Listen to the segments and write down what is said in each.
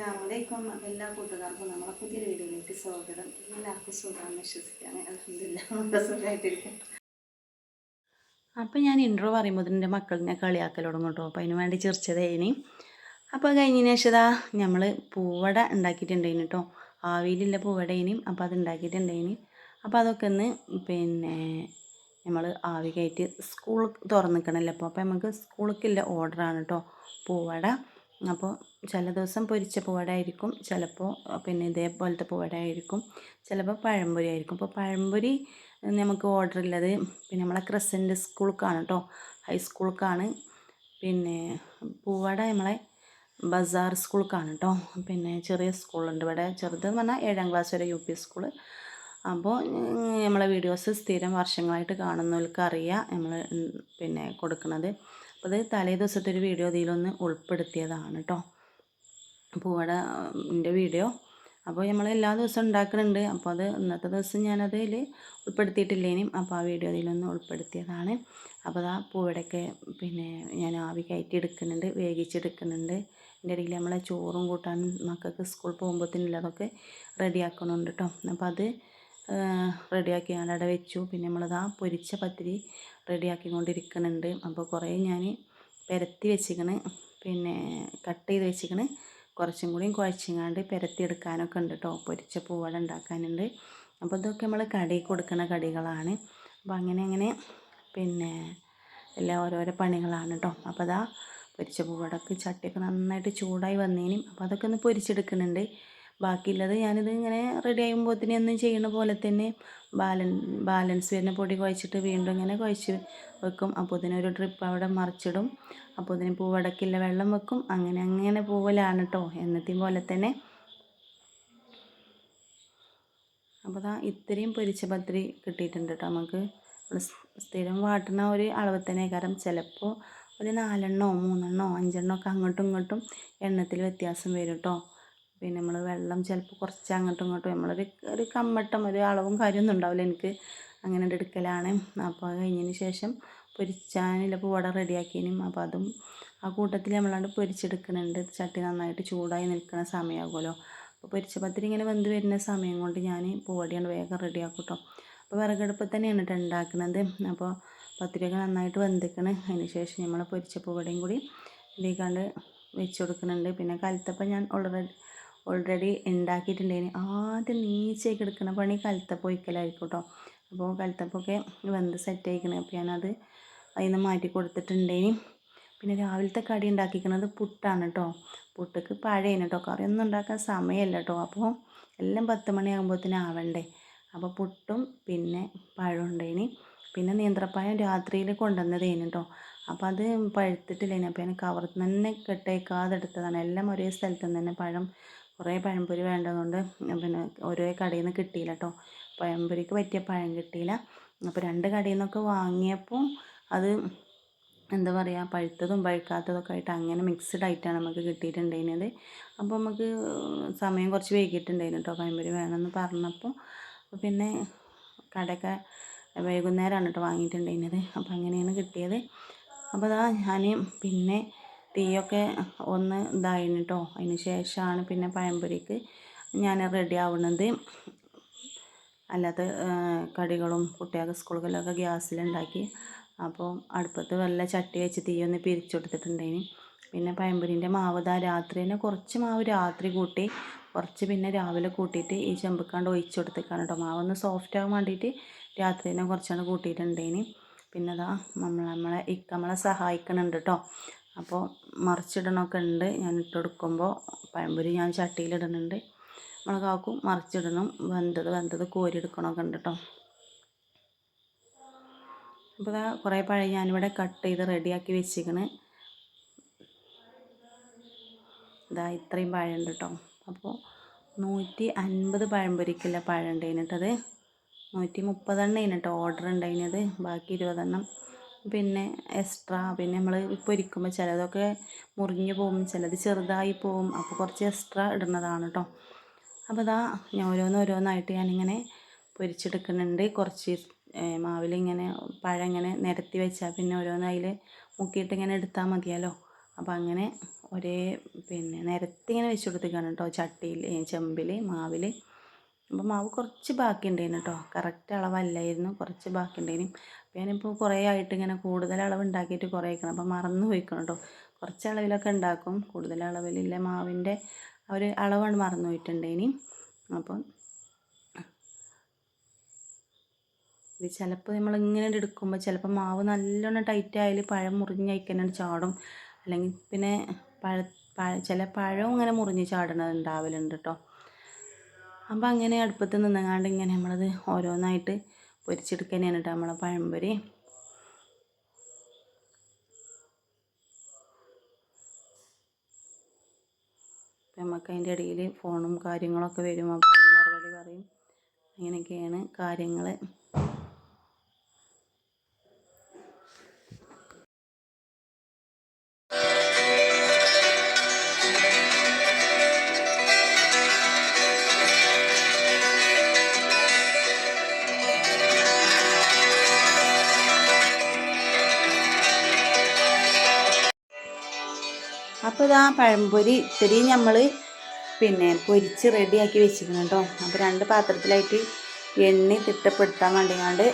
അസ്സലാമലൈക്കും എല്ലാ കൂട്ടുകാർക്കും നമ്മളെ പുതിയൊരു വീഡിയോയിലേക്ക് സ്വാഗതം. എല്ലാവർക്കും സുഖമാണെന്ന് വിശ്വസിക്കാൻ അലഹമില്ല സുഖമായിട്ടിരിക്കും അപ്പോൾ ഞാൻ ഇൻട്രോ പറയുമ്പോൾ എന്റെ മക്കളിനെ കളിയാക്കൽ തുടങ്ങും കേട്ടോ അപ്പോൾ അതിന് വേണ്ടി ചിരിച്ചതേനി അപ്പോൾ കഴിഞ്ഞതിന് ശേഷം ഇതാ നമ്മൾ പൂവട ഉണ്ടാക്കിയിട്ടുണ്ടായിന് കേട്ടോ ആവിയിലുള്ള ഇനിയും അപ്പോൾ അത് ഉണ്ടാക്കിയിട്ടുണ്ടായിന്. അപ്പോൾ അതൊക്കെ ഒന്ന് പിന്നെ നമ്മൾ ആവി കയറ്റി സ്കൂൾ തുറന്നിക്കണമല്ലോ അപ്പോൾ അപ്പോൾ നമുക്ക് സ്കൂളിലേക്കുള്ള ഓർഡറാണ് കേട്ടോ പൂവട. അപ്പോൾ ചില ദിവസം പൊരിച്ച പൂവട ആയിരിക്കും ചിലപ്പോൾ പിന്നെ ഇതേപോലത്തെ പൂവട ആയിരിക്കും ചിലപ്പോൾ പഴംപൊരി ആയിരിക്കും. അപ്പോൾ പഴംപൊരി നമുക്ക് ഓർഡർ ഉള്ളത് പിന്നെ നമ്മളെ ക്രസന്റ് സ്കൂൾക്കാണ് കേട്ടോ ഹൈസ്കൂൾക്കാണ്. പിന്നെ പൂവട നമ്മളെ ബസാർ സ്കൂൾക്കാണ് കേട്ടോ പിന്നെ ചെറിയ സ്കൂളുണ്ട് ഇവിടെ. ചെറുതെന്ന് പറഞ്ഞാൽ ഏഴാം ക്ലാസ് വരെ യു പി സ്കൂൾ അപ്പോൾ നമ്മളെ വീഡിയോസ് സ്ഥിരം വർഷങ്ങളായിട്ട് കാണുന്നവർക്ക് അറിയാം നമ്മൾ പിന്നെ കൊടുക്കുന്നത് അപ്പോൾ തലേ ദിവസത്തെ ഒരു വീഡിയോ ഇതിലൊന്ന് ഉൾപ്പെടുത്തിയതാണ് കേട്ടോ പൂവട എന്റെ വീഡിയോ അപ്പോൾ നമ്മൾ എല്ലാ ദിവസവും ഉണ്ടാക്കുന്നുണ്ട് അപ്പോൾ അത് ഇന്നത്തെ ദിവസം ഞാനതിൽ ഉൾപ്പെടുത്തിയിട്ടില്ലേനും അപ്പോൾ ആ വീഡിയോ അതിലൊന്ന് ഉൾപ്പെടുത്തിയതാണ്. അപ്പോൾ ആ പൂവടൊക്കെ പിന്നെ ഞാൻ ആവി കയറ്റി എടുക്കുന്നുണ്ട് വേവിച്ചെടുക്കുന്നുണ്ട്. എന്റെ ഇടയിൽ നമ്മളെ ചോറും കൂട്ടാനും മക്കൾക്ക് സ്കൂൾ പോകുമ്പോഴത്തേനില്ല അതൊക്കെ റെഡിയാക്കണുണ്ട് കേട്ടോ അപ്പോൾ അത് റെഡിയാക്കി ഞാനവിടെ വെച്ചു. പിന്നെ നമ്മളത് ആ പൊരിച്ച പത്തിരി റെഡിയാക്കിക്കൊണ്ടിരിക്കുന്നുണ്ട്. അപ്പോൾ കുറേ ഞാൻ പെരത്തി വെച്ചിക്കണ്. പിന്നെ കട്ട് ചെയ്ത് വെച്ചിക്കണ്. കുറച്ചും കൂടിയും കുഴച്ചിങ്ങാണ്ട് പെരത്തി എടുക്കാനൊക്കെ ഉണ്ട് കേട്ടോ പൊരിച്ച പൂവട ഉണ്ടാക്കാനുണ്ട്. അപ്പോൾ ഇതൊക്കെ നമ്മൾ കടയിൽ കൊടുക്കുന്ന കടികളാണ്. അപ്പോൾ അങ്ങനെ അങ്ങനെ പിന്നെ എല്ലാ ഓരോരോ പണികളാണ് കേട്ടോ അപ്പോൾ അതാ പൊരിച്ച പൂവടക്ക് ചട്ടിയൊക്കെ നന്നായിട്ട് ചൂടായി വന്നേനും. അപ്പോൾ അതൊക്കെ ഒന്ന് പൊരിച്ചെടുക്കുന്നുണ്ട്. ബാക്കിയുള്ളത് ഞാനിത് ഇങ്ങനെ റെഡി ആകുമ്പോഴത്തേനും എന്നും ചെയ്യുന്ന പോലെ തന്നെ ബാലൻ ബാലൻസ് വരുന്ന പൊടി കുഴച്ചിട്ട് വീണ്ടും ഇങ്ങനെ കുഴച്ച് വെക്കും. അപ്പോൾ ഒരു ട്രിപ്പ് അവിടെ മറിച്ചിടും. പൂ പൂവടക്കില്ല വെള്ളം വെക്കും. അങ്ങനെ അങ്ങനെ പോവലാണ് കേട്ടോ എന്നത്തെയും പോലെ തന്നെ. അപ്പോൾ ദാ ഇത്രയും പൊരിച്ച പത്രി കിട്ടിയിട്ടുണ്ട് കേട്ടോ നമുക്ക്. സ്ഥിരം വാട്ടുന്ന ഒരു അളവ് തന്നെ കാരണം ചിലപ്പോൾ ഒരു നാലെണ്ണോ മൂന്നെണ്ണോ അഞ്ചെണ്ണോ ഒക്കെ അങ്ങോട്ടും ഇങ്ങോട്ടും എണ്ണത്തിൽ വ്യത്യാസം വരും കേട്ടോ പിന്നെ നമ്മൾ വെള്ളം ചിലപ്പോൾ കുറച്ച് അങ്ങോട്ടും ഇങ്ങോട്ടും നമ്മളൊരു ഒരു കമ്മട്ടം ഒരു അളവും കാര്യമൊന്നും ഉണ്ടാവില്ല എനിക്ക്. അങ്ങനെ എടുക്കലാണ്. അപ്പോൾ അത് കഴിഞ്ഞതിന് ശേഷം പൊരിച്ചാനുള്ള പൂവട റെഡിയാക്കിയതിനും അപ്പോൾ അതും ആ കൂട്ടത്തിൽ നമ്മളാണ്ട് പൊരിച്ചെടുക്കുന്നുണ്ട്. ചട്ടി നന്നായിട്ട് ചൂടായി നിൽക്കുന്ന സമയമാകുമല്ലോ അപ്പോൾ പൊരിച്ച പത്തിരി ഇങ്ങനെ വെന്ത് വരുന്ന സമയം കൊണ്ട് ഞാൻ പൂവടിയാണ് വേഗം റെഡിയാക്കും അപ്പോൾ വിറകടുപ്പ് തന്നെയാണ് കേട്ടോ ഉണ്ടാക്കുന്നത് അപ്പോൾ പത്തിരിയൊക്കെ നന്നായിട്ട് വെന്തിക്കണം. അതിന് ശേഷം നമ്മൾ പൊരിച്ച പൂവടയും കൂടി ഇതിലേക്കാണ്ട് വെച്ച് കൊടുക്കുന്നുണ്ട്. പിന്നെ കലത്തപ്പം ഞാൻ ഓൾറെഡി ഓൾറെഡി ഉണ്ടാക്കിയിട്ടുണ്ടായിന്. ആദ്യം നീച്ചേക്ക് എടുക്കുന്ന പണി കലത്തപ്പം കേട്ടോ അപ്പോൾ കലത്തപ്പൊക്കെ വെന്ത് സെറ്റ് ആയിക്കണേ. അപ്പോൾ ഞാനത് അതിൽ നിന്ന് മാറ്റി കൊടുത്തിട്ടുണ്ടേനി പിന്നെ രാവിലത്തെ കടി ഉണ്ടാക്കിക്കുന്നത് പുട്ടാണ് കേട്ടോ പുട്ടക്ക് പഴയന് കേട്ടോ കറിയൊന്നും ഉണ്ടാക്കാൻ സമയമല്ല കേട്ടോ അപ്പോൾ എല്ലാം പത്ത് മണിയാകുമ്പോഴത്തേനും ആവണ്ടേ. അപ്പോൾ പുട്ടും പിന്നെ പഴം ഉണ്ടേനി പിന്നെ നേന്ത്രപ്പായം രാത്രിയിൽ കൊണ്ടുവന്നതേനു കേട്ടോ അപ്പോൾ അത് പഴുത്തിട്ടില്ലേനി. അപ്പോൾ ഞാൻ കവർത്ത് തന്നെ കെട്ടേക്കാതെ എടുത്തതാണ്. എല്ലാം ഒരേ സ്ഥലത്ത് നിന്ന് തന്നെ പഴം കുറേ പഴംപൊരി വേണ്ടതുകൊണ്ട് പിന്നെ ഓരോ കടയിൽ നിന്ന് കിട്ടിയില്ല കേട്ടോ. പഴംപൊരിക്ക് പറ്റിയ പഴം കിട്ടിയില്ല. അപ്പോൾ രണ്ട് കടയിൽ നിന്നൊക്കെ വാങ്ങിയപ്പോൾ അത് എന്താ പറയുക പഴുത്തതും പഴുക്കാത്തതൊക്കെ ആയിട്ട് അങ്ങനെ മിക്സ്ഡ് ആയിട്ടാണ് നമുക്ക് കിട്ടിയിട്ടുണ്ടായിരുന്നത്. അപ്പോൾ നമുക്ക് സമയം കുറച്ച് വൈകിട്ടുണ്ടായിരുന്നു കേട്ടോ പഴംപൊരി വേണമെന്ന് പറഞ്ഞപ്പോൾ. പിന്നെ കടയൊക്കെ വൈകുന്നേരമാണ് കേട്ടോ വാങ്ങിയിട്ടുണ്ടായിരുന്നത്. അപ്പോൾ അങ്ങനെയാണ് കിട്ടിയത്. അപ്പോൾ അതാ ഞാൻ പിന്നെ തീയൊക്കെ ഒന്ന് ഇതായിന് കേട്ടോ അതിന് ശേഷമാണ് പിന്നെ പഴംപൊരിക്ക് ഞാൻ റെഡി ആവുന്നത് അല്ലാത്ത കടികളും കുട്ടികൾക്ക് സ്കൂളുകളിലൊക്കെ ഗ്യാസിലുണ്ടാക്കി. അപ്പോൾ അടുപ്പത്ത് വല്ല ചട്ടി വെച്ച് തീ ഒന്ന് പിരിച്ചു പിന്നെ പഴംപൊരിന്റെ മാവ് ഇതാ രാത്രി തന്നെ കുറച്ച് മാവ് രാത്രി കൂട്ടി കുറച്ച് പിന്നെ രാവിലെ കൂട്ടിയിട്ട് ഈ ചെമ്പക്കാണ്ട് ഒഴിച്ചു കൊടുത്തേക്കാണ് കേട്ടോ ഒന്ന് സോഫ്റ്റ് ആകാൻ വേണ്ടിയിട്ട് രാത്രി തന്നെ കുറച്ചാണ് കൂട്ടിയിട്ടുണ്ടായിന് പിന്നെ അതാ നമ്മൾ നമ്മളെ ഇക്ക നമ്മളെ സഹായിക്കണുണ്ട് കേട്ടോ അപ്പോൾ മറിച്ചിടണമൊക്കെ ഉണ്ട് ഞാൻ ഇട്ട് കൊടുക്കുമ്പോൾ പഴംപൊരി ഞാൻ ചട്ടിയിലിടുന്നുണ്ട്. മുളകാക്കും കാക്കും മറിച്ചിടണം. വെന്തത് വെന്തത് കോരിയെടുക്കണമൊക്കെ ഉണ്ട് കേട്ടോ അപ്പോൾ ഇതാ കുറേ പഴം ഞാനിവിടെ കട്ട് ചെയ്ത് റെഡിയാക്കി വെച്ചിരിക്കണ്. ഇതാ ഇത്രയും പഴം ഉണ്ട് കേട്ടോ അപ്പോൾ നൂറ്റി അൻപത് പഴംപൊരിക്കുള്ള പഴം ഉണ്ടായിട്ടത് നൂറ്റി മുപ്പതെണ്ണം കേട്ടോ ഓർഡർ ഉണ്ടായിരുന്നത് ബാക്കി ഇരുപതെണ്ണം. പിന്നെ എക്സ്ട്രാ പിന്നെ നമ്മൾ പൊരിക്കുമ്പോൾ ചിലതൊക്കെ മുറിഞ്ഞു പോകും. ചിലത് ചെറുതായി പോകും. അപ്പോൾ കുറച്ച് എക്സ്ട്രാ ഇടുന്നതാണ് കേട്ടോ അപ്പോൾ ഇതാ ഞാൻ ഓരോന്ന് ഓരോന്നായിട്ട് ഞാനിങ്ങനെ പൊരിച്ചെടുക്കുന്നുണ്ട്. കുറച്ച് മാവിലിങ്ങനെ പഴം ഇങ്ങനെ നിരത്തി വെച്ചാൽ പിന്നെ ഓരോന്ന് അതിൽ മുക്കിയിട്ട് ഇങ്ങനെ എടുത്താൽ മതിയല്ലോ. അപ്പോൾ അങ്ങനെ ഒരേ പിന്നെ നിരത്തി ഇങ്ങനെ വെച്ച് കൊടുത്തേക്കാണ് കേട്ടോ ചട്ടിയിൽ ചെമ്പിൽ മാവിൽ അപ്പോൾ മാവ് കുറച്ച് ബാക്കി ഉണ്ടായിരുന്നു കേട്ടോ കറക്റ്റ് അളവല്ലായിരുന്നു. കുറച്ച് ബാക്കി ഉണ്ടായിരുന്നു ഞാനിപ്പോൾ കുറേ ആയിട്ട് ഇങ്ങനെ കൂടുതൽ അളവ് ഉണ്ടാക്കിയിട്ട് കുറേ ആയിക്കണം അപ്പോൾ മറന്നു പോയിക്കണം കേട്ടോ കുറച്ച് അളവിലൊക്കെ ഉണ്ടാക്കും. കൂടുതൽ അളവിലില്ല മാവിന്റെ ഒരു അളവാണ് മറന്നു പോയിട്ടുണ്ട് ഇനി. അപ്പം ഇത് ചിലപ്പോൾ നമ്മൾ ഇങ്ങനെ എടുക്കുമ്പോൾ ചിലപ്പോൾ മാവ് നല്ലോണം ടൈറ്റ് ആയാൽ പഴം മുറിഞ്ഞയക്കാനാണ് ചാടും. അല്ലെങ്കിൽ പിന്നെ പഴ പഴ ചില പഴവും ഇങ്ങനെ മുറിഞ്ഞ് ചാടണത് ഉണ്ടാവലുണ്ട് കേട്ടോ അപ്പം അങ്ങനെ അടുപ്പത്ത് നിന്നങ്ങാണ്ട് ഇങ്ങനെ നമ്മളത് ഓരോന്നായിട്ട് പൊരിച്ചെടുക്കാനാണ് കേട്ടോ നമ്മളെ പഴംപൊരി. നമുക്ക് അതിന്റെ ഇടയിൽ ഫോണും കാര്യങ്ങളൊക്കെ വരും. അപ്പോൾ മറുപടി പറയും. അങ്ങനെയൊക്കെയാണ് കാര്യങ്ങൾ അപ്പോൾ ഇതാ പഴംപൊരി ഇത്തിരി നമ്മൾ പിന്നെ പൊരിച്ച് റെഡിയാക്കി വെച്ചിരിക്കുന്നു കേട്ടോ അപ്പോൾ രണ്ട് പാത്രത്തിലായിട്ട് എണ്ണ തിട്ടപ്പെടുത്താൻ വേണ്ടിയാണ്ട്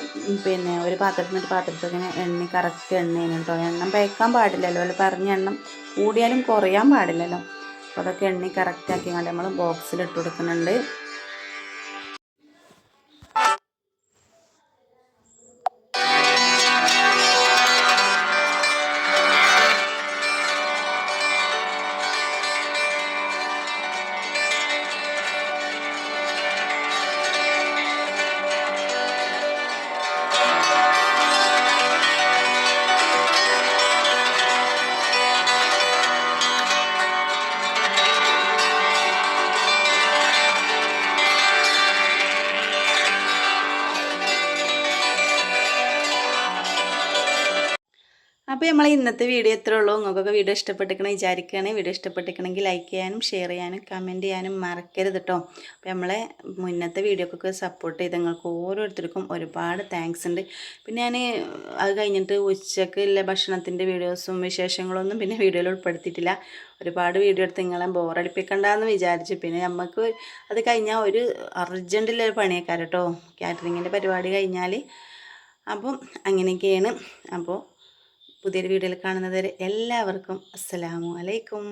പിന്നെ ഒരു പാത്രത്തിൽ ഒരു പാത്രത്തിൽ ഇങ്ങനെ എണ്ണ കറക്റ്റ് എണ്ണയാണ് കേട്ടോ എണ്ണം പേക്കാൻ പാടില്ലല്ലോ. അല്ല പറഞ്ഞ എണ്ണം കൂടിയാലും കുറയാൻ പാടില്ലല്ലോ. അപ്പോൾ അതൊക്കെ എണ്ണ കറക്റ്റ് ആക്കിയാണ്ട് നമ്മൾ ബോക്സിൽ ഇട്ട് കൊടുക്കുന്നുണ്ട്. അപ്പോൾ നമ്മൾ ഇന്നത്തെ വീഡിയോ എത്ര ഉള്ളൂ. നിങ്ങൾക്കൊക്കെ വീഡിയോ ഇഷ്ടപ്പെട്ടിരിക്കണം വിചാരിക്കുകയാണെങ്കിൽ വീഡിയോ ഇഷ്ടപ്പെട്ടിരിക്കണമെങ്കിൽ ലൈക്ക് ചെയ്യാനും ഷെയർ ചെയ്യാനും കമന്റ് ചെയ്യാനും മറക്കരുത് കേട്ടോ അപ്പോൾ നമ്മളെ മുന്നത്തെ വീഡിയോക്കൊക്കെ സപ്പോർട്ട് ചെയ്ത് നിങ്ങൾക്ക് ഓരോരുത്തർക്കും ഒരുപാട് താങ്ക്സ് ഉണ്ട്. പിന്നെ ഞാൻ അത് കഴിഞ്ഞിട്ട് ഉച്ചയ്ക്ക് ഉള്ള ഭക്ഷണത്തിന്റെ വീഡിയോസും വിശേഷങ്ങളൊന്നും പിന്നെ വീഡിയോയിൽ ഉൾപ്പെടുത്തിയിട്ടില്ല. ഒരുപാട് വീഡിയോ എടുത്ത് നിങ്ങളെ ബോറടിപ്പിക്കണ്ടെന്ന് വിചാരിച്ചു. പിന്നെ നമുക്ക് അത് കഴിഞ്ഞാൽ ഒരു അർജന്റിലൊരു പണിയേക്കാരട്ടോ കാറ്ററിങ്ങിന്റെ പരിപാടി കഴിഞ്ഞാൽ അപ്പം അങ്ങനെയൊക്കെയാണ്. അപ്പോൾ പുതിയൊരു വീഡിയോയിൽ കാണുന്നതുവരെ എല്ലാവർക്കും അസ്സലാമു അലൈക്കും.